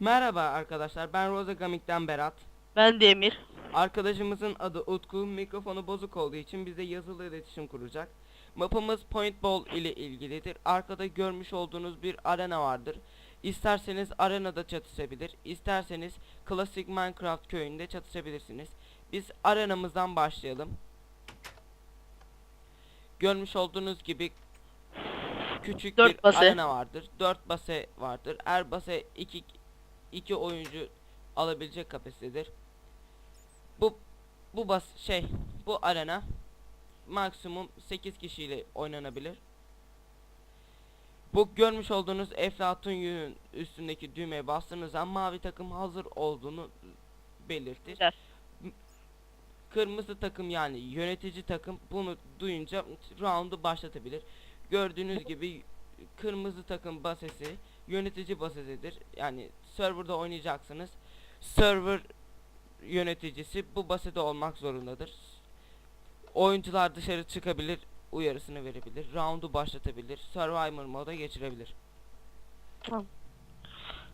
Merhaba arkadaşlar ben Rosa Gamik'ten Berat. Ben de Emir. Arkadaşımızın adı Utku mikrofonu bozuk olduğu için bize yazılı iletişim kuracak. Mapımız Paintball ile ilgilidir. Arkada görmüş olduğunuz bir arena vardır. İsterseniz arenada çatışabilir, isterseniz klasik Minecraft köyünde çatışabilirsiniz. Biz arenamızdan başlayalım. Görmüş olduğunuz gibi küçük Dört bir base. arena vardır. 4 base vardır. Her base 2 2 oyuncu alabilecek kapasitedir. Bu bu bas şey bu arena maksimum 8 kişiyle oynanabilir. Bu görmüş olduğunuz Eflatun yünün üstündeki düğmeye bastığınız zaman mavi takım hazır olduğunu belirtir. Güzel. Kırmızı takım yani yönetici takım bunu duyunca roundu başlatabilir. Gördüğünüz gibi kırmızı takım basesi yönetici basesidir. Yani serverda oynayacaksınız. Server yöneticisi bu basede olmak zorundadır. Oyuncular dışarı çıkabilir, uyarısını verebilir, roundu başlatabilir, survivor moda geçirebilir.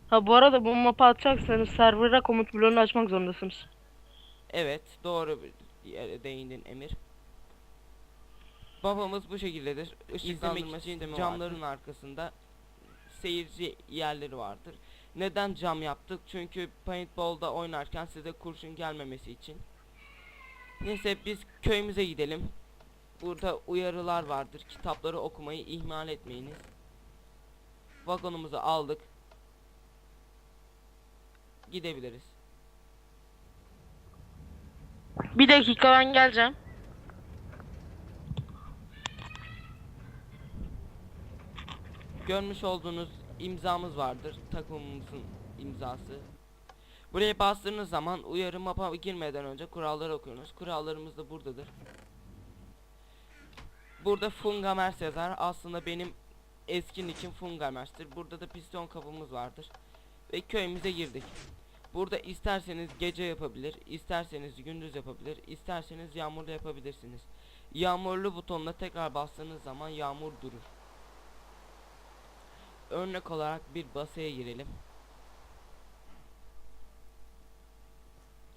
Ha bu arada bu mapı atacaksanız server'a komut bloğunu açmak zorundasınız. Evet, doğru bir yere değindin Emir. Babamız bu şekildedir. İzlemek için camların arkasında seyirci yerleri vardır. Neden cam yaptık? Çünkü paintball'da oynarken size kurşun gelmemesi için. Neyse biz köyümüze gidelim. Burada uyarılar vardır. Kitapları okumayı ihmal etmeyiniz. Vagonumuzu aldık. Gidebiliriz. Bir dakika ben geleceğim. Görmüş olduğunuz imzamız vardır. Takımımızın imzası. Buraya bastığınız zaman uyarı mapa girmeden önce kuralları okuyunuz. Kurallarımız da buradadır. Burada Fungamers yazar. Aslında benim eski nickim Fungamers'tir. Burada da piston kapımız vardır. Ve köyümüze girdik. Burada isterseniz gece yapabilir, isterseniz gündüz yapabilir, isterseniz yağmurda yapabilirsiniz. Yağmurlu butonuna tekrar bastığınız zaman yağmur durur. Örnek olarak bir basaya girelim.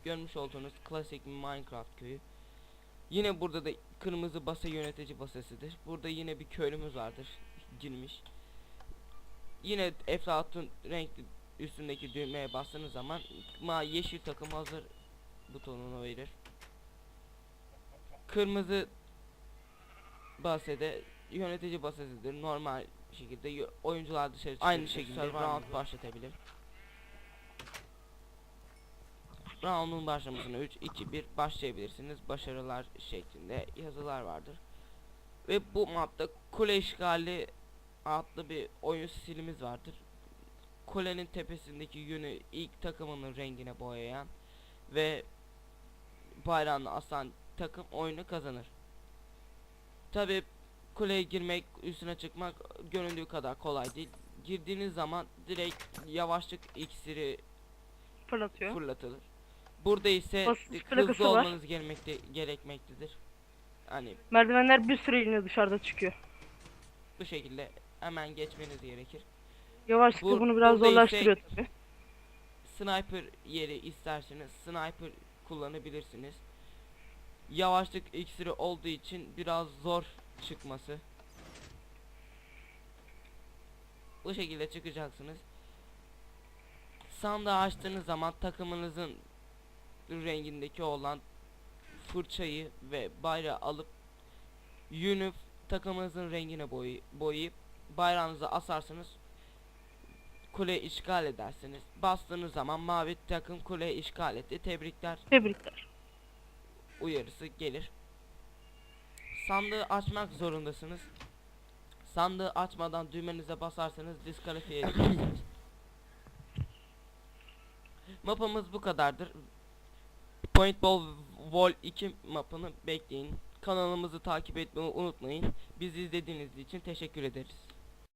Görmüş olduğunuz klasik Minecraft köyü. Yine burada da kırmızı basa yönetici basasıdır. Burada yine bir köylümüz vardır girmiş. Yine Eflatun renkli üstündeki düğmeye bastığınız zaman ma yeşil takım hazır butonunu verir. Kırmızı basede yönetici basasıdır. Normal şekilde oyuncular dışarı aynı şekilde round başlatabilir. Round'un başlamasına 3 2 1 başlayabilirsiniz. Başarılar şeklinde yazılar vardır. Ve bu mapta kule işgali adlı bir oyun stilimiz vardır. Kulenin tepesindeki yünü ilk takımının rengine boyayan ve bayrağını asan takım oyunu kazanır. Tabi kuleye girmek, üstüne çıkmak göründüğü kadar kolay değil. Girdiğiniz zaman direkt yavaşlık iksiri Fırlatıyor. fırlatılır. Burada ise hızlı var. olmanız gerekmekte, gerekmektedir. Hani Merdivenler bir süreliğine dışarıda çıkıyor. bu şekilde hemen geçmeniz gerekir. Yavaşlıkla Bu- bunu biraz burada zorlaştırıyor tabii. Sniper yeri isterseniz sniper kullanabilirsiniz. Yavaşlık iksiri olduğu için biraz zor çıkması. Bu şekilde çıkacaksınız. Sandığı açtığınız zaman takımınızın rengindeki olan fırçayı ve bayrağı alıp yünü takımınızın rengine boy boyayıp bayrağınızı asarsanız kule işgal edersiniz. Bastığınız zaman mavi takım kule işgal etti. Tebrikler Tebrikler. uyarısı gelir. Sandığı açmak zorundasınız. Sandığı açmadan düğmenize basarsanız diskalifiye edilirsiniz. Mapımız bu kadardır. Paintball Vol 2 mapını bekleyin. Kanalımızı takip etmeyi unutmayın. Bizi izlediğiniz için teşekkür ederiz.